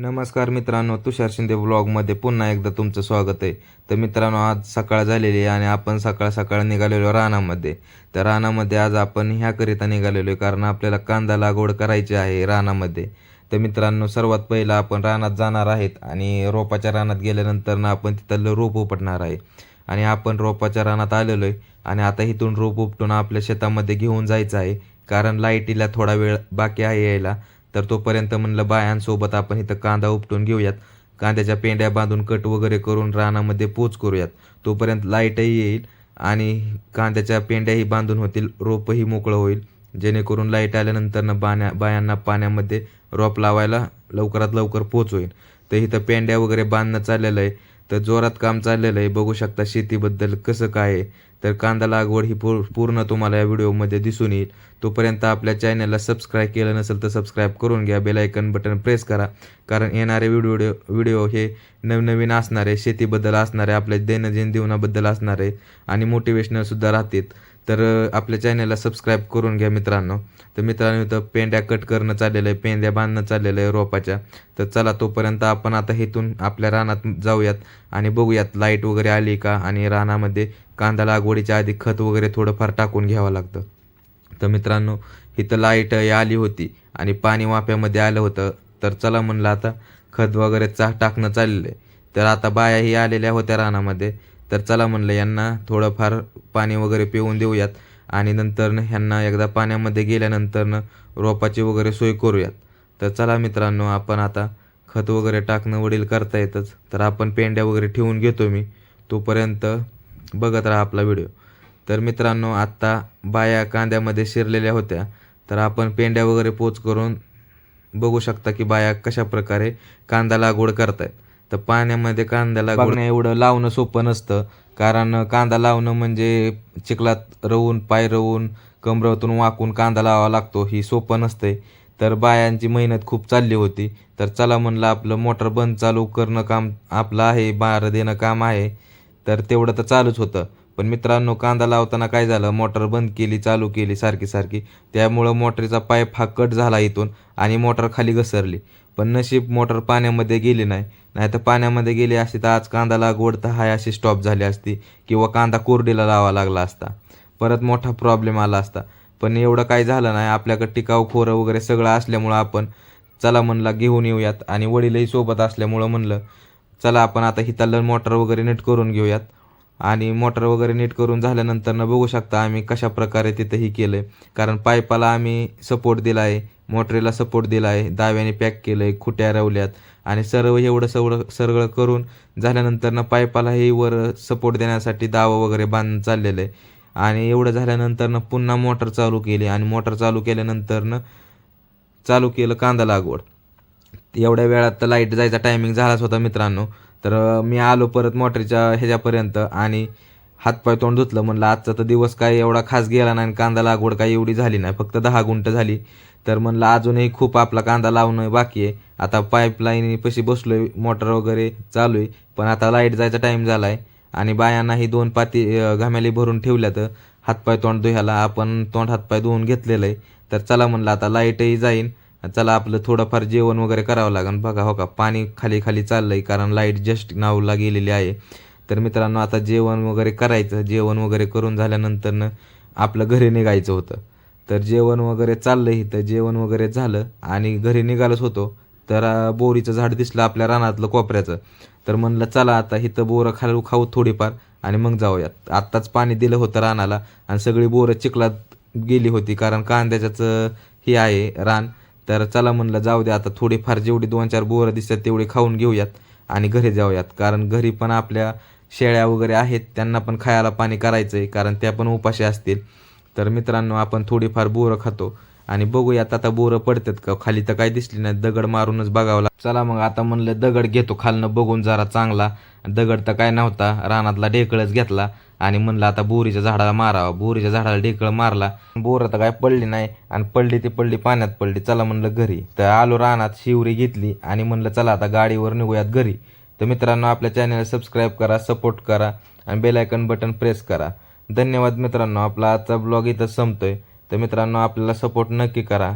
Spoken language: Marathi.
नमस्कार मित्रांनो तुषार शिंदे ब्लॉगमध्ये पुन्हा एकदा तुमचं स्वागत आहे. तर मित्रांनो आज सकाळ झालेली आहे आणि आपण सकाळ सकाळ निघालेलो रानामध्ये. तर रानामध्ये आज आपण ह्याकरिता निघालेलो आहे कारण आपल्याला कांदा लागवड करायची आहे रानामध्ये. तर मित्रांनो सर्वात पहिलं आपण रानात जाणार आहेत आणि रोपाच्या रानात गेल्यानंतर ना आपण तिथलं रोप उपटणार आहे. आणि आपण रोपाच्या रानात आलेलो आहे आणि आता इथून रोप उपटून आपल्या शेतामध्ये घेऊन जायचं आहे. कारण लाईटीला थोडा वेळ बाकी आहे यायला. तर तोपर्यंत म्हणलं बायांसोबत आपण इथं कांदा उपटून घेऊयात. कांद्याच्या पेंड्या बांधून कट वगैरे करून रानामध्ये पोच करूयात. तोपर्यंत लाईटही येईल आणि कांद्याच्या पेंड्याही बांधून होतील रोपही मोकळं होईल. जेणेकरून लाइट आल्यानंतरनं बाण्या बायांना पाण्यामध्ये रोप लावायला लवकरात लवकर पोच होईल. तर इथं पेंड्या वगैरे बांधणं चाललेलं आहे. तर जोरात काम चाललेलं आहे. बघू शकता शेतीबद्दल कसं काय आहे. तर कांदा लागवड ही पूर पूर्ण तुम्हाला या व्हिडिओमध्ये दिसून येईल. तोपर्यंत आपल्या चॅनलला सबस्क्राईब केलं नसेल तर सबस्क्राईब करून घ्या. बेलायकन बटन प्रेस करा. कारण येणारे व्हिडिओ व्हिडिओ हे नवनवीन असणारे शेतीबद्दल असणारे आपल्या दैनंदिन जीवनाबद्दल असणार आहे आणि मोटिवेशनलसुद्धा राहतील. तर आपल्या चॅनलला सबस्क्राईब करून घ्या मित्रांनो. तर मित्रांनो इथं पेंड्या कट करणं चाललेलं आहे. पेंड्या बांधणं चाललेलं आहे रोपाच्या. तर चला तोपर्यंत आपण आता इथून आपल्या रानात जाऊयात आणि बघूयात लाइट वगैरे आली का आणि रानामध्ये कांदा लागवडीच्या आधी खत वगैरे थोडंफार टाकून घ्यावं लागतं. तर मित्रांनो इथं लाइट आली होती आणि पाणी वाफ्यामध्ये आलं होतं. तर चला म्हणलं आता खत वगैरे चा टाकणं चाललेलं आहे तर आता बायाही आलेल्या होत्या रानामध्ये. तर चला म्हणलं यांना थोडंफार पाणी वगैरे पिऊन देऊयात. आणि नंतरनं ह्यांना एकदा पाण्यामध्ये गेल्यानंतरनं रोपाची वगैरे सोय करूयात. तर चला मित्रांनो आपण आता खत वगैरे टाकणं वडील करता येतच. तर आपण पेंड्या वगैरे ठेवून घेतो मी. तोपर्यंत बघत राहा आपला व्हिडिओ तर मित्रांनो आत्ता बाया कांद्यामध्ये शिरलेल्या होत्या. तर आपण पेंड्या वगैरे पोच करून बघू शकता की बाया कशा प्रकारे कांदा लागवड करतायत. तर पाण्यामध्ये कांदा लागवड एवढं लावणं सोपं नसतं. कारण कांदा लावणं म्हणजे चिखलात रवून पाय रवून कमरातून वाकून कांदा लावावा लागतो. ही सोपं नसतंय. तर बायांची मेहनत खूप चालली होती. तर चला म्हणलं आपलं मोटर बंद चालू करणं काम आपलं आहे बार देणं काम आहे. तर तेवढं तर चालूच होतं. पण मित्रांनो कांदा लावताना काय झालं? मोटर बंद केली चालू केली सारखी सारखी. त्यामुळं मोटरीचा पाईप हा कट झाला इथून आणि मोटर खाली घसरली. पण नशीब मोटर पाण्यामध्ये गेली नाही. नाही तर पाण्यामध्ये गेली असती तर आज कांदा लागवड तर हाय अशी स्टॉप झाली असती किंवा कांदा कोरडीला लावा लागला असता. परत मोठा प्रॉब्लेम आला असता. पण एवढं काय झालं नाही. आपल्याकडे टिकाऊ खोरं वगैरे सगळं असल्यामुळं आपण चला म्हणला घेऊन येऊयात आणि वडीलही सोबत असल्यामुळं म्हणलं चला आपण आता हितालं मोटर वगैरे नीट करून घेऊयात. आणि मोटर वगैरे नीट करून झाल्यानंतर बघू शकता आम्ही कशा प्रकारे तिथं ही केलं आहे कारण पाईपाला आम्ही सपोर्ट दिला आहे मोटरीला सपोर्ट दिला आहे दाव्याने पॅक केलं आहे खुट्या रवल्यात. आणि सर्व एवढं सगळं सगळं करून झाल्यानंतरनं पाईपालाही वर सपोर्ट देण्यासाठी दावं वगैरे बांधून चाललेलं. आहे आणि एवढं झाल्यानंतरनं पुन्हा मोटर चालू केली. आणि मोटर चालू केल्यानंतरनं चालू केलं कांदा लागवड. एवढ्या वेळात तर लाइट जायचा टायमिंग झालाच होता मित्रांनो. तर मी आलो परत मोटरीच्या ह्याच्यापर्यंत आणि हातपाय तोंड धुतलं. म्हणलं आजचा तर दिवस काय एवढा खास गेला नाही आणि कांदा लागवड काही एवढी झाली नाही. फक्त दहा गुंट झाली. तर म्हणलं अजूनही खूप आपला कांदा लावणं बाकी आहे. आता पाईपलाईन पशी बसलोय मोटर वगैरे चालू आहे पण आता लाइट जायचा टाईम झाला आहे आणि बायांनाही दोन पाती घाम्याली भरून ठेवल्या तर हातपाय तोंड धुयाला. आपण तोंड हातपाय धुवून घेतलेलं आहे. तर चला म्हणलं आता लाईटही जाईन. चला आपलं थोडंफार जेवण वगैरे करावं लागेल. बघा हो का पाणी खाली खाली चाललं आहे कारण लाइट जस्ट नावला गेलेली आहे. तर मित्रांनो आता जेवण वगैरे करायचं. जेवण वगैरे करून झाल्यानंतरनं आपलं घरी निघायचं होतं. तर जेवण वगैरे चाललं इथं. जेवण वगैरे झालं आणि घरी निघालोच होतो. तर बोरीचं झाड दिसलं आपल्या रानातलं कोपऱ्याचं. तर म्हणलं चला आता इथं बोरं खालू खाऊ थोडीफार आणि मग जाऊयात. आत्ताच पाणी दिलं होतं रानाला आणि सगळी बोरं चिखलात गेली होती कारण कांद्याच्याच हे आहे रान. तर चला म्हणलं जाऊ दे आता. थोडीफार जेवढी दोन चार बोरं दिसतात तेवढी खाऊन घेऊयात आणि घरी जाऊयात. कारण घरी पण आपल्या शेळ्या वगैरे आहेत त्यांना पण खायला पाणी करायचं आहे कारण त्या पण उपाशी असतील. तर मित्रांनो आपण थोडीफार बोरं खातो. आणि बघूयात आता बोरं पडतात का? खाली तर काय दिसली नाही. दगड मारूनच बघावं लाग चला मग आता म्हणलं दगड घेतो खालनं बघून जरा चांगला. दगड तर काय नव्हता. रानातला ढेकळच घेतला आणि म्हणलं आता बोरीच्या झाडाला मारावा. बोरीच्या झाडाला ढेकळ मारला. बोरं तर काय पडली नाही आणि पडली ती पडली पाण्यात पडली. चला म्हणलं घरी. तर आलो रानात शिवरी घेतली आणि म्हणलं चला आता गाडीवर निघूयात घरी. तर मित्रांनो आपल्या चॅनलला सबस्क्राईब करा सपोर्ट करा आणि बेलायकन बटन प्रेस करा. धन्यवाद मित्रांनो. आपला आजचा ब्लॉग इथं संपतोय. तर मित्रांनो आपल्याला सपोर्ट नक्की करा.